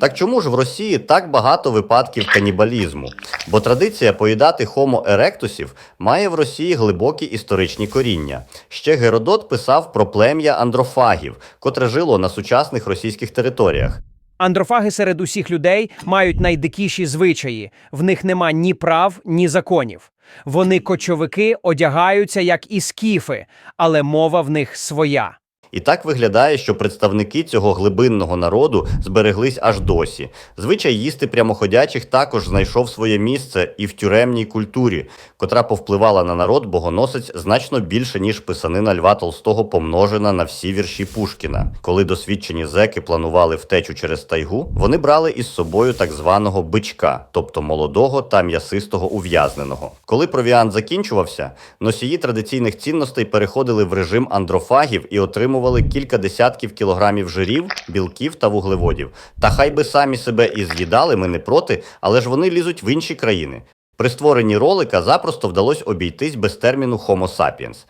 Так чому ж в Росії так багато випадків канібалізму? Бо традиція поїдати Homo erectusів має в Росії глибокі історичні коріння. Ще Геродот писав про плем'я андрофагів, котре жило на сучасних російських територіях. Андрофаги серед усіх людей мають найдикіші звичаї. В них нема ні прав, ні законів. Вони кочовики одягаються як і скіфи, але мова в них своя. І так виглядає, що представники цього глибинного народу збереглись аж досі. Звичай їсти прямоходячих також знайшов своє місце і в тюремній культурі, котра повпливала на народ богоносець значно більше, ніж писанина Льва Толстого помножена на всі вірші Пушкіна. Коли досвідчені зеки планували втечу через тайгу, вони брали із собою так званого бичка, тобто молодого та м'ясистого ув'язненого. Коли провіант закінчувався, носії традиційних цінностей переходили в режим андрофагів і отримували кілька десятків кілограмів жирів, білків та вуглеводів. Та хай би самі себе і з'їдали, ми не проти, але ж вони лізуть в інші країни. При створенні ролика запросто вдалося обійтись без терміну Homo sapiens.